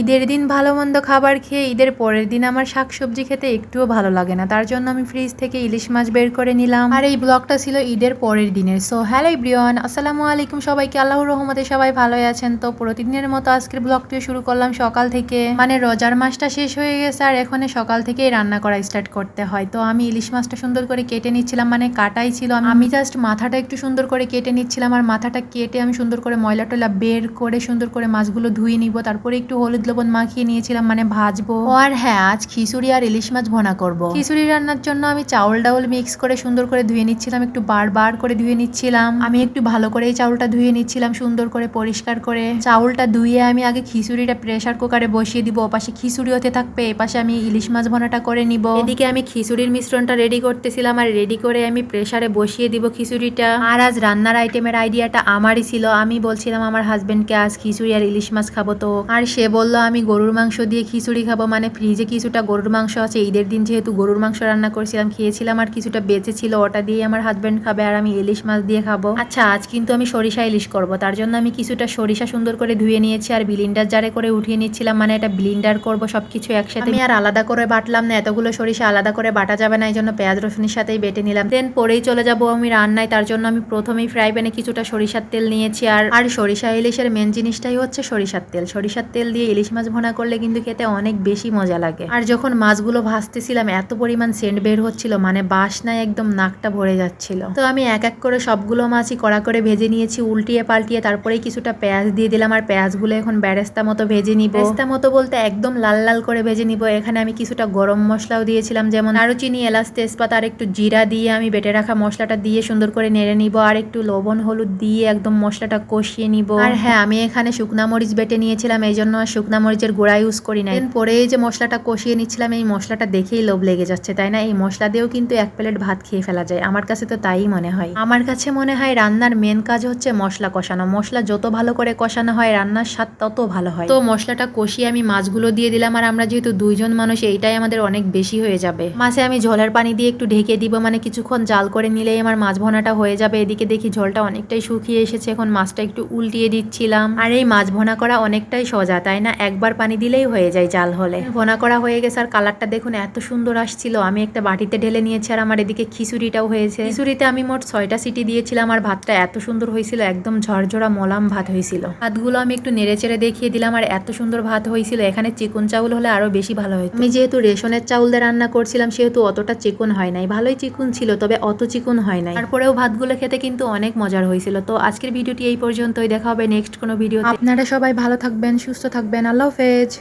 ঈদের দিন ভালো মন্দ খাবার খেয়ে ঈদের পরের দিন আমার শাকসবজি খেতে একটুও ভালো লাগে না। তার জন্য আমি ফ্রিজ থেকে ইলিশ মাছ বের করে নিলাম। আর এই ব্লগটা ছিল ঈদের পরের দিনের। সো হ্যালো ব্রিয়ন আসসালামু আলাইকুম সবাইকে। আল্লাহর রহমতে সবাই ভালো আছেন। তো প্রতিদিনের মতো আজকের ব্লগটিও শুরু করলাম সকাল থেকে। মানে রোজার মাছটা শেষ হয়ে গেছে আর এখন সকাল থেকেই রান্না করা স্টার্ট করতে হয়। তো আমি ইলিশ মাছটা সুন্দর করে কেটে নিচ্ছিলাম মানে কাটাই ছিল। আমি জাস্ট মাথাটা একটু সুন্দর করে কেটে নিচ্ছিলাম আর মাথাটা কেটে আমি সুন্দর করে ময়লা টয়লা বের করে সুন্দর করে মাছগুলো ধুয়ে নিব। তারপরে একটু হলুদ লবণ মাখিয়ে নিয়েছিলাম মানে ভাজবো। আর হ্যাঁ আজ খিচুড়ি আর ইলিশ মাছ ভোনা করব। খিচুড়ি রান্নার জন্য আমি চাউল ডাউল মিক্স করে সুন্দর করে ধুয়ে নিচ্ছিলাম একটু বারবার করে ধুয়ে নিচ্ছিলাম। আমি একটু ভালো করে এই চাউলটা ধুয়ে নিচ্ছিলাম সুন্দর করে পরিষ্কার করে। চাউলটা ধুয়ে আমি আগে খিচুড়িটা প্রেশার কুকারে বসিয়ে দিব ওপাশে খিচুড়ি হতে থাকবে এপাশে আমি ইলিশ মাছ ভোনাটা করে নিব। এদিকে আমি খিচুড়ির মিশ্রণটা রেডি করতেছিলাম আর রেডি করে আমি প্রেশারে বসিয়ে দিব খিচুড়িটা। আর আজ রান্নার আইটেমের আইডিয়াটা আমারই ছিল। আমি বলছিলাম আমার হাজবেন্ডকে আজ খিচুড়ি আর ইলিশ মাছ খাব তো। আর সে বলল আমি গরুর মাংস দিয়ে খিচুড়ি খাব মানে ফ্রিজে কিছুটা গরুর মাংস আছে। ঈদের দিন যেহেতু গরুর মাংস রান্না করেছিলাম, খেয়েছিলাম আর কিছুটা বেঁচে ছিল, ওটা দিয়ে আমার হাজব্যান্ড খাবে আর আমি ইলিশ মাছ দিয়ে খাব। আচ্ছা আজ কিন্তু আমি সরিষা ইলিশ করব। তার জন্য আমি কিছুটা সরিষা সুন্দর করে ধুয়ে নিয়েছি আর বিলিন্ডার জারে করে উঠিয়ে নিচ্ছিলাম মানে এটা ব্লিন্ডার করব সবকিছু একসাথে। আমি আর আলাদা করে বাটলাম না, এতগুলো সরিষা আলাদা করে বাটা যাবে না এই জন্য পেঁয়াজ রসুনের সাথেই বেটে নিলাম। দেন পরেই চলে যাব আমি রান্নায়, তার জন্য আমি প্রথমেই ফ্রাই প্যানে কিছুটা সরিষার তেল নিয়েছি আর আর সরিষা ইলিশের মেন জিনিসটাই হচ্ছে সরিষার তেল। সরিষার তেল দিয়ে ইলিশ মাছ ভোনা করলে কিন্তু খেতে অনেক বেশি মজা লাগে। আর যখন মাছগুলো ভাজতেছিলাম, এত পরিমাণ সেন্ট বের হচ্ছিল মানে বাসনায় একদম নাকটা ভরে যাচ্ছিল। তো আমি এক এক করে সবগুলো মাছই কড়া করে ভেজে নিয়েছি, উল্টিয়ে পাল্টিয়ে, তারপরেই কিছুটা পেঁয়াজ দিয়ে দিলাম, আর পেঁয়াজগুলো এখন ব্যারেস্তা মতো ভেজে নিব। বেরেস্তা মতো বলতে একদম লাল লাল করে ভেজে নিব। এখানে আমি কিছুটা গরম মশলাও দিয়েছিলাম, যেমন দারুচিনি, এলাচ, তেজপাতা, আর একটু জিরা দিয়ে আমি বেটে রাখা মশলাটা দিয়ে সুন্দর করে নেড়ে নিব, আর একটু লবণ, হলুদ দিয়ে একদম মশলাটা কষিয়ে নিব। আর হ্যাঁ আমি এখানে শুকনা মরিচ বেটে নিয়েছিলাম এই জন্য শুকনা মরিচের গুঁড়া ইউজ করি না পরে যে মশলাটা কষিয়ে নিচ্ছিলাম, এই মশলাটা দেখেই লোভ লেগে যাচ্ছে, তাই না? এই মশলা দিয়েও কিন্তু এক প্লেট ভাত খেয়ে ফেলা যায়। আমার কাছে তো তাই মনে হয়। আমার কাছে মনে হয় রান্নার মেন কাজ হচ্ছে মশলা কষানো। মশলা যত ভালো করে কষানো হয়, রান্নার স্বাদ তত ভালো হয়। তো মশলাটা কষিয়ে আমি মাছগুলো দিয়ে দিলাম, আর আমরা যেহেতু দুইজন মানুষ, এইটাই আমাদের অনেক বেশি হয়ে যাবে। মাছে আমি ঝোলের পানি দিয়ে একটু ঢেকে দিব মানে কিছুক্ষণ জাল করে নিলেই আমার মাছ ভোনাটা হয়ে যাবে। এদিকে দেখি ঝোলটা অনেকটাই শুকিয়ে এসেছে, এখন মাছটা একটু উল্টিয়ে দিচ্ছিলাম। আর এই মাছ ভোনা করা অনেকটাই সোজা, তাই না? একবার পানি দিলেই হয়ে যায় জাল হলে। ভোনা করা হয়ে গেছে আর কালারটা দেখুন, এত সুন্দর আসছিল। আমি একটা বাটিতে ঢেলে নিয়েছি আর আমার এদিকে খিচুড়িটাও হয়েছে। খিচুড়িতে আমি মোট ছয়টা সিটি দিয়েছিলাম আর ভাতটা এত সুন্দর হয়েছিল, একদম ঝরঝরা মলাম ভাত হয়েছিল। ভাতগুলো আমি একটু নেড়ে চেড়ে দেখিয়ে দিলাম আর এত সুন্দর ভাত হয়েছিল, এখানে চিকন চাউল হলে আরও বেশি ভালো হতো। আমি যেহেতু রেশনের চাউল দিয়ে রান্না করছিলাম, সেহেতু অতটা চিকন হয় নাই। ভালোই চিকন ছিল, তবে অত চিকন হয় নাই। তারপরেও ভাতগুলো খেতে কিন্তু অনেক মজার হয়েছিল। তো আজকের ভিডিওটি এই পর্যন্তই, দেখা হবে নেক্সট কোনো ভিডিও আপনারা সবাই ভালো থাকবেন, সুস্থ থাকবেন আল্লাহ হাফেজ